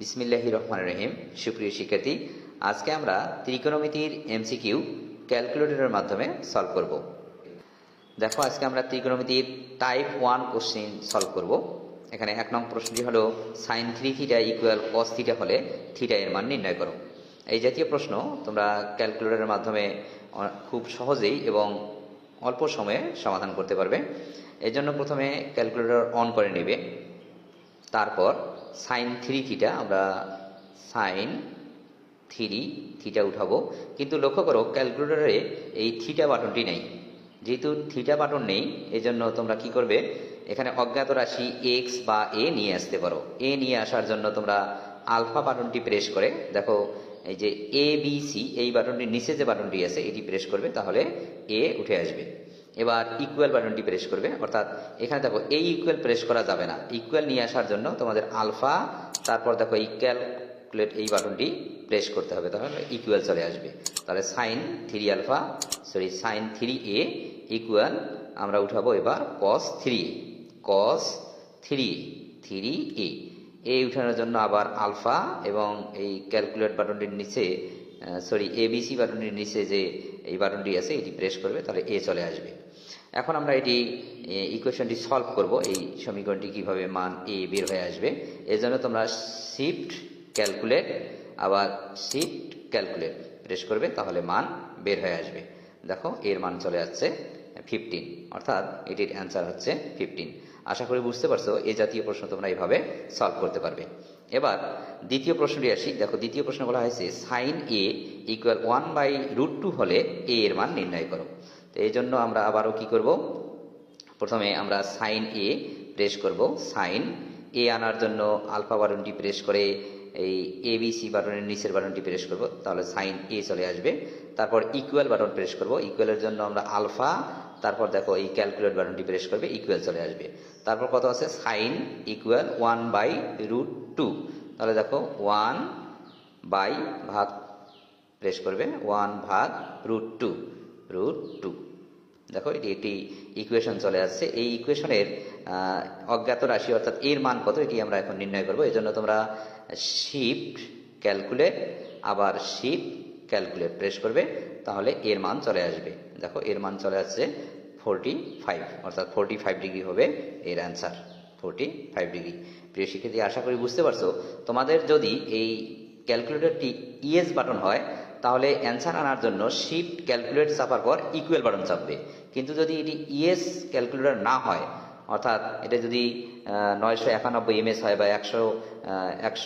বিসমিল্লাহি রহমান রহিম। সুপ্রিয় শিক্ষার্থী, আজকে আমরা ত্রিকোণমিতির এমসিকিউ ক্যালকুলেটরের মাধ্যমে সলভ করব। দেখো, আজকে আমরা ত্রিকোণমিতির টাইপ ওয়ান কোশ্চিন সলভ করব। এখানে এক নং প্রশ্নটি হলো sine three theta equal cos theta হলে থিটা এর মান নির্ণয় করো। এই জাতীয় প্রশ্ন তোমরা ক্যালকুলেটরের মাধ্যমে খুব সহজেই এবং অল্প সময়ে সমাধান করতে পারবে। এর জন্য প্রথমে ক্যালকুলেটর অন করে নেবে। তারপর সাইন থ্রি থিটা আমরা সাইন থ্রি থিটা উঠাবো। কিন্তু লক্ষ্য করো ক্যালকুলেটরে এই থিটা বাটনটি নেই। যেহেতু থিটা বাটন নেই, এজন্য তোমরা কি করবে? এখানে অজ্ঞাত রাশি এক্স বা এ নিয়ে আসতে পারো। এ নিয়ে আসার জন্য তোমরা আলফা বাটনটি প্রেস করে, দেখো, এই যে এ বি সি এই বাটনটির নিচে যে বাটনটি আছে, এটি প্রেস করবে, তাহলে এ উঠে আসবে। এবার ইকুয়াল বাটনটি প্রেস করবে। অর্থাৎ এখানে দেখো, এই ইকুয়াল প্রেস করা যাবে না। ইকুয়াল নিয়ে আসার জন্য তোমাদের আলফা তারপর দেখো এই ক্যালকুলেট এই বাটনটি প্রেস করতে হবে, তাহলে ইকুয়াল চলে আসবে। তাহলে sine three alpha sorry sine three A equal আমরা উঠাবো এবার cos three cos three three A A উঠানোর জন্য আবার আলফা এবং এই ক্যালকুলেট বাটনটির নিচে সরি এবিসি বাটনটির নিচে যে এই বাটনটি আছে, এটি প্রেস করবে, তাহলে এ চলে আসবে। এখন আমরা এটি ইকুয়েশনটি সলভ করব, এই সমীকরণটি কীভাবে মান এ বের হয়ে আসবে। এর জন্য তোমরা শিফট ক্যালকুলেট আবার শিফট ক্যালকুলেট প্রেস করবে, তাহলে মান বের হয়ে আসবে। দেখো, এর মান চলে যাচ্ছে ফিফটিন অর্থাৎ এটির অ্যান্সার হচ্ছে ফিফটিন আশা করি বুঝতে পারছ এই জাতীয় প্রশ্ন তোমরা এইভাবে সলভ করতে পারবে। এবার দ্বিতীয় প্রশ্নটি আসি। দেখো, দ্বিতীয় প্রশ্ন বলা হয়েছে sine A equal one by root two হলে এ এর মান নির্ণয় করো। তো এই জন্য আমরা আবারও কি করব? প্রথমে আমরা সাইন এ প্রেস করব। সাইন এ আনার জন্য আলফা বাটনটি প্রেস করে এই এ বি সি বাটনের নিচের বাটনটি প্রেস করব। তাহলে সাইন এ চলে আসবে। তারপর ইকুয়াল বাটন প্রেস করব। ইকুয়ালের জন্য আমরা আলফা তারপর দেখো এই ক্যালকুলেট বাটনটি প্রেস করবে ইকুয়াল চলে আসবে। তারপর কত আছে? Sine equal one by root two তাহলে দেখো ওয়ান বাই ভাগ প্রেস করবে ওয়ান ভাগ রুট টু রুট টু দেখো এটি একটি ইকুয়েশন চলে আসছে। এই ইকুয়েশনের অজ্ঞাত রাশি অর্থাৎ এর মান কত, এটি আমরা এখন নির্ণয় করব। এই জন্য তোমরা শিফট ক্যালকুলেট আবার শিফট ক্যালকুলেট প্রেস করবে, তাহলে এর মান চলে আসবে। দেখো, এর মান চলে আসছে ফোরটি ফাইভ অর্থাৎ ফোরটি ফাইভ ডিগ্রি হবে এর অ্যান্সার ফোরটি ফাইভ ডিগ্রি প্রিয় শিক্ষার্থী, আশা করি বুঝতে পারছ, তোমাদের যদি এই ক্যালকুলেটরটি ইএস বাটন হয়, তাহলে অ্যান্সার আনার জন্য শিফট ক্যালকুলেট চাপার পর ইকুয়াল বাটন চাপবে। কিন্তু যদি এটি ইএস ক্যালকুলেটর না হয়, অর্থাৎ এটা যদি নয়শো একানব্বই এমএস হয় বা একশো একশো